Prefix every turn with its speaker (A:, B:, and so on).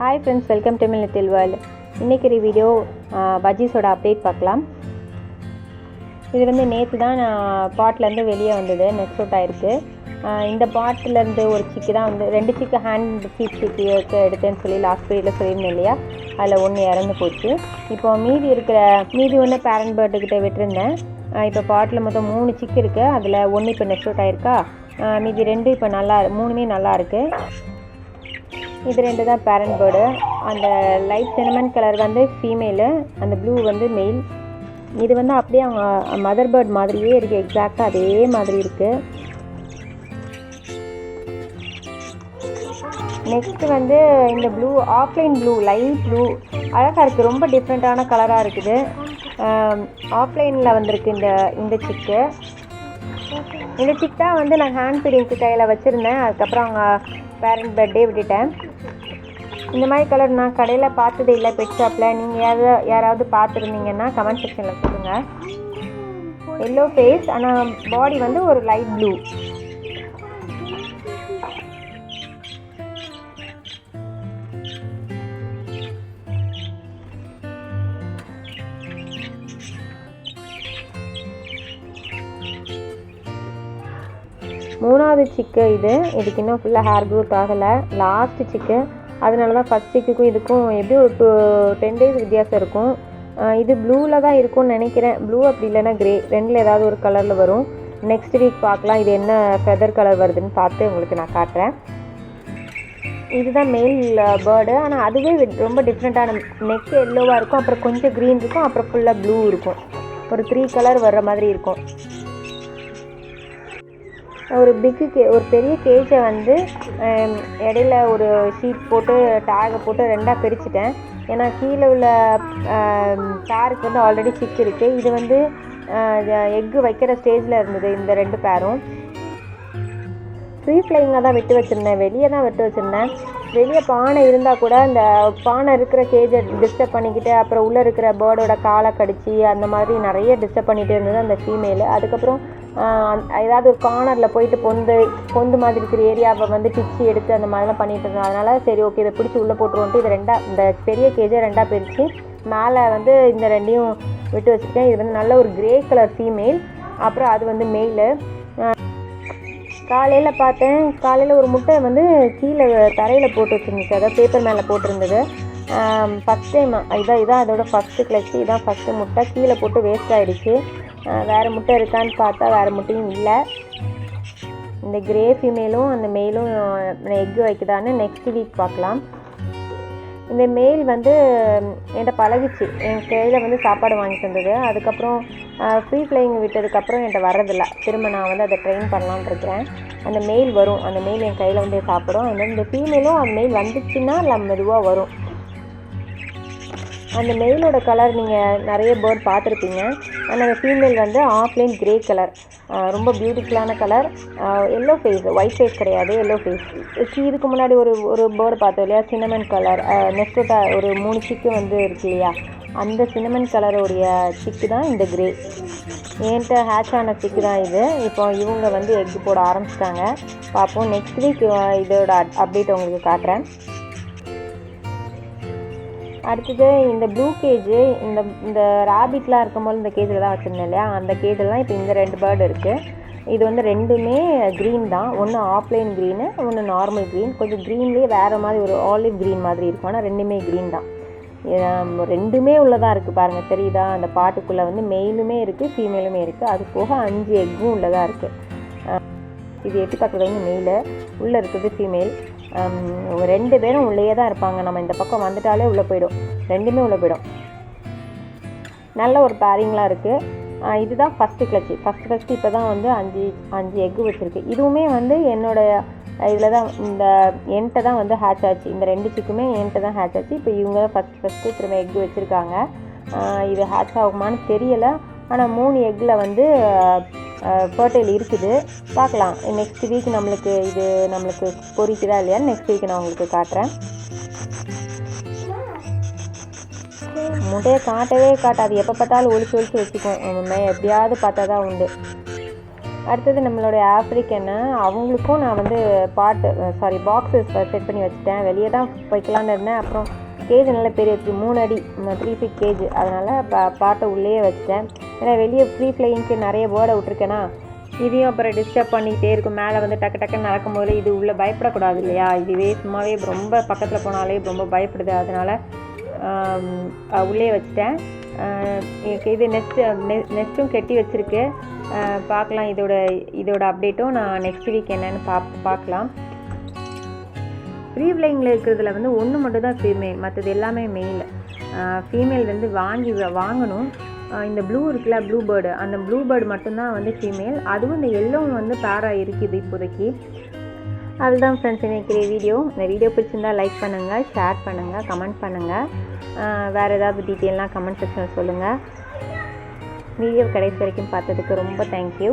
A: Hi friends welcome to my little world இன்றைக்கி video பஜ்ஜீஸோட update பார்க்கலாம். இது வந்து நேற்று தான் நான் பாட்லேருந்து வெளியே வந்தது நெக்ஸ்ட் அவுட் ஆயிருக்கு இந்த பாட்டிலேருந்து ஒரு சிக்கு தான் வந்து ரெண்டு சிக்கு ஹேண்ட் சீப் சிக்கு எடுத்தேன்னு சொல்லி லாஸ்ட் பீரியடில் சொல்லியிருந்தேன் இல்லையா? அதில் ஒன்று இறந்து போச்சு. இப்போ மீதி இருக்கிற மீதி ஒன்று பேரண்ட் பேர்டுக்கிட்ட விட்டுருந்தேன். இப்போ பாட்டில் மொத்தம் மூணு சிக்கு இருக்குது அதில் ஒன்று இப்போ நெக்ஸ்ட் அவுட் ஆயிருக்கா மீதி ரெண்டு இப்போ நல்லா மூணுமே நல்லா இருக்குது இது ரெண்டு தான் பேரண்ட் பேர்டு அந்த லைட் சினமன் கலர் வந்து ஃபீமேலு அந்த ப்ளூ வந்து மெயில் இது வந்து அப்படியே அவங்க மதர் பேர்ட் மாதிரியே இருக்குது எக்ஸாக்டாக அதே மாதிரி இருக்குது நெக்ஸ்ட் வந்து இந்த blue opaline blue light blue அழகாக இருக்குது ரொம்ப டிஃப்ரெண்ட்டான கலராக இருக்குது. ஆஃப்லைனில் வந்திருக்கு இந்த இந்த சிக்கு இந்த சிக் தான் வந்து நான் ஹேண்ட் ஃபீடிங்க்கு கையில் வச்சுருந்தேன். அதுக்கப்புறம் அவங்க பேரண்ட் பர்த்டே விட்டுட்டேன். இந்த மாதிரி கலர் நான் கடையில் பார்த்ததே இல்லை பெட் ஷாப்பில் நீங்கள் யாராவது யாராவது பார்த்துருந்தீங்கன்னா கமெண்ட் செக்ஷனில் சொல்லுங்கள் எல்லோ ஃபேஸ் ஆனால் பாடி வந்து ஒரு லைட் ப்ளூ மூணாவது சிக்கு இது. இதுக்கு இன்னும் ஃபுல்லாக ஹேர் க்ரோத் ஆகலை. லாஸ்ட் சிக்கு அதனால தான் ஃபஸ்ட் வீக்குக்கும் இதுக்கும் எப்படியும் ஒரு டூ டென் டேஸ் வித்தியாசம் இருக்கும். இது ப்ளூவில் தான் இருக்கும்னு நினைக்கிறேன். ப்ளூ அப்படி இல்லைன்னா க்ரே ரெண்டில் ஏதாவது ஒரு கலரில் வரும். நெக்ஸ்ட் வீக் பார்க்கலாம். இது என்ன ஃபெதர் கலர் வருதுன்னு பார்த்து உங்களுக்கு நான் காட்டுறேன். இதுதான் மேல் பேர்டு ஆனால் அதுவே ரொம்ப டிஃப்ரெண்ட்டான நெக் எல்லோவாக இருக்கும். அப்புறம் கொஞ்சம் க்ரீன் இருக்கும். அப்புறம் ஃபுல்லாக ப்ளூ இருக்கும். ஒரு த்ரீ கலர் வர்ற மாதிரி இருக்கும். ஒரு பிக்கு கே ஒரு பெரிய கேஜை வந்து இடையில ஒரு ஷீட் போட்டு டேகை போட்டு ரெண்டாக பிரிச்சுட்டேன். ஏன்னா கீழே உள்ள பேருக்கு வந்து ஆல்ரெடி சிக் இருக்குது இது வந்து எக்கு வைக்கிற ஸ்டேஜில் இருந்தது இந்த ரெண்டு பேரும் ஃப்ரீ ஃப்ளைங்காக தான் விட்டு வச்சுருந்தேன். வெளியே தான் விட்டு வச்சுருந்தேன். வெளியே பானை இருந்தால் கூட அந்த பானை இருக்கிற கேஜை டிஸ்டர்ப் பண்ணிக்கிட்டு அப்புறம் உள்ளே இருக்கிற பேர்டோட காலை கடிச்சு அந்த மாதிரி நிறைய டிஸ்டர்ப் பண்ணிகிட்டே இருந்தது அந்த ஃபீமேலு அதுக்கப்புறம் ஏதாவது ஒரு கார்னரில் போயிட்டு பொந்து பொந்து மாதிரி இருக்கிற ஏரியாவை வந்து பிச்சு எடுத்து அந்த மாதிரிலாம் பண்ணிட்டு இருந்தோம். அதனால சரி ஓகே இதை பிடிச்சி உள்ளே போட்டுருவோன்ட்டு இது ரெண்டாக இந்த பெரிய கேஜை ரெண்டாக பிரித்து மேலே வந்து இந்த ரெண்டையும் விட்டு வச்சுருக்கேன். இது வந்து நல்ல ஒரு கிரே கலர் ஃபீமேல் அப்புறம் அது வந்து மெயிலு காலையில் பார்த்தேன். காலையில் ஒரு முட்டை வந்து கீழே தரையில் போட்டு வச்சுருந்துச்சு. அதாவது பேப்பர் மேலே போட்டிருந்தது. ஃபஸ்ட் டைம் இதான் இதான் அதோட ஃபஸ்ட்டு கிளச்சி இதான் ஃபஸ்ட்டு முட்டை. கீழே போட்டு வேஸ்ட் ஆகிடுச்சு வேறு முட்டை இருக்கான்னு பார்த்தா வேறு முட்டையும் இல்லை. இந்த கிரே ஃபீமேலும் அந்த மேலும் எக்கு வைக்குதான்னு நெக்ஸ்ட் வீக் பார்க்கலாம். இந்த மெயில் வந்து என்கிட்ட பழகிச்சு. என் கையில் வந்து சாப்பாடு வாங்கி தந்தது அதுக்கப்புறம் ஃப்ரீ ஃப்ளைங் விட்டதுக்கப்புறம் என்கிட்ட வர்றதில்ல. திரும்ப நான் வந்து அதை ட்ரெயின் பண்ணலான்னு இருக்கிறேன். அந்த மெயில் வரும். அந்த மெயில் என் கையில் வந்து சாப்பிடும். அந்த இந்த ஃபீமேலும் அந்த மெயில் வந்துச்சுன்னா மெதுவாக வரும். அந்த மெயிலோட கலர் நீங்கள் நிறைய பேர்ட் பார்த்துருப்பீங்க. ஆனால் அந்த ஃபீமேல் வந்து ஆஃப்லைன் கிரே கலர் ரொம்ப பியூட்டிஃபுல்லான colour yellow face white face கிடையாது எல்லோ ஃபேஸ் இதுக்கு முன்னாடி ஒரு ஒரு பேர்டு பார்த்தோம் இல்லையா? சின்னமன் கலர் நெக்ஸ்ட் ஒரு மூணு சிக்கு வந்து இருக்கு இல்லையா? அந்த சின்னமன் கலருடைய சிக்கு தான் இந்த கிரே என்கிட்ட ஹேட்ச் ஆன சிக்கு தான் இது. இப்போ இவங்க வந்து எக் போட ஆரம்பிச்சிட்டாங்க. பார்ப்போம் நெக்ஸ்ட் வீக் இதோட அப்டேட் உங்களுக்கு காட்டுறேன். அடுத்தது இந்த ப்ளூ கேஜு இந்த இந்த ரேபிட்லாம் இருக்கும்போது இந்த கேஜில் தான் வச்சுருந்தேன் இல்லையா? அந்த கேஜில் தான் இப்போ இந்த ரெண்டு பேர்டு இருக்குது இது வந்து ரெண்டுமே க்ரீன் தான். ஒன்று ஆஃப்லைன் க்ரீனு ஒன்று நார்மல் க்ரீன் கொஞ்சம் க்ரீன்லேயே வேறு மாதிரி ஒரு ஆலிவ் க்ரீன் மாதிரி இருக்கும். ஆனால் ரெண்டுமே க்ரீன் தான். ரெண்டுமே உள்ளதாக இருக்குது பாருங்கள் தெரியுதா? அந்த பாட்டுக்குள்ளே வந்து மெயிலுமே இருக்குது ஃபீமேலுமே இருக்குது அது போக அஞ்சு எக்கும் உள்ளதாக இருக்குது இது எட்டி பார்க்குறது வந்து மெயிலு உள்ளே இருக்குது ஃபீமேல் ரெண்டு பேரும் உள்ளேயே தான் இருப்பாங்க. நம்ம இந்த பக்கம் வந்துட்டாலே உள்ளே போயிடும். ரெண்டுமே உள்ளே போயிடும். நல்ல ஒரு பேரிங்லாம் இருக்குது இதுதான் ஃபஸ்ட்டு கிளச்சி ஃபஸ்ட்டு ஃபஸ்ட்டு இப்போ தான் வந்து அஞ்சு அஞ்சு எக்கு வச்சுருக்கு. இதுவுமே வந்து என்னோடய இதில் தான் இந்த என்கிட்ட தான் வந்து ஹேட்ச் ஆச்சு. இந்த ரெண்டு சிக்குமே என்கிட்ட தான் ஹேட்ச் ஆச்சு. இப்போ இவங்க தான் ஃபஸ்ட் ஃபஸ்ட்டு திரும்ப எக்கு வச்சுருக்காங்க. இது ஹேட்ச் ஆகுமான்னு தெரியலை. ஆனால் மூணு எக்கில் வந்து ஃபர்டைல் இருக்குது. பார்க்கலாம். நெக்ஸ்ட் வீக் நம்மளுக்கு இது நம்மளுக்கு பொறிக்குதா இல்லையான்னு நெக்ஸ்ட் வீக் நான் உங்களுக்கு காட்டுறேன். முட்டையை காட்டவே காட்டாது. எப்போ பார்த்தாலும் ஒழிச்சு ஒழிச்சு வச்சுக்கும். நம்ம எப்படியாவது பார்த்தா தான் உண்டு. அடுத்தது நம்மளுடைய ஆஃப்ரிக்கன்னு அவங்களுக்கும் நான் வந்து பாட்டு சாரி பாக்ஸஸ் செட் பண்ணி வச்சுட்டேன். வெளியே தான் போய்க்கலான்னு இருந்தேன். அப்புறம் கேஜ் நல்ல பெரிய இருக்குது மூணு அடி த்ரீ ஃபீட் கேஜ் அதனால் பா பாட்டை உள்ளேயே வச்சேன் ஏன்னா வெளியே ஃப்ரீ ஃப்ளைங்க்கு நிறைய போர்டை விட்ருக்கேனா இதையும் அப்புறம் டிஸ்டர்ப் பண்ணிக்கிட்டே இருக்கும். மேலே வந்து டக்கு டக்குன்னு நடக்கும்போது இது உள்ளே பயப்படக்கூடாது இல்லையா? இதுவே சும்மாவே ரொம்ப பக்கத்தில் போனாலே ரொம்ப பயப்படுது. அதனால் உள்ளே வச்சிட்டேன். எனக்கு இது நெக்ஸ்ட்டு நெக்ஸ்ட்டும் கெட்டி வச்சுருக்கு. பார்க்கலாம் இதோட இதோட அப்டேட்டும் நான் நெக்ஸ்ட் வீக் என்னென்னு பா பார்க்கலாம் ஃப்ரீ இருக்கிறதுல வந்து ஒன்று மட்டும் தான் ஃபீமேல் மற்றது எல்லாமே மெயில் ஃபீமேல் வந்து வாங்கி வாங்கணும். இந்த ப்ளூ இருக்குல்ல ப்ளூ பேர்டு அந்த ப்ளூ பேர்டு மட்டும்தான் வந்து ஃபீமேல் அதுவும் இந்த எல்லோவும் வந்து பேராக இருக்குது இப்போதைக்கு. அதுதான் ஃப்ரெண்ட்ஸ் இன்னைக்கு வீடியோ இந்த வீடியோ பிடிச்சிருந்தா லைக் பண்ணுங்கள் ஷேர் பண்ணுங்கள் கமெண்ட் பண்ணுங்கள் வேறு ஏதாவது டீட்டெயிலாம் கமெண்ட் செக்ஷனில் சொல்லுங்கள் வீடியோ கடைசி வரைக்கும் பார்த்ததுக்கு ரொம்ப தேங்க்யூ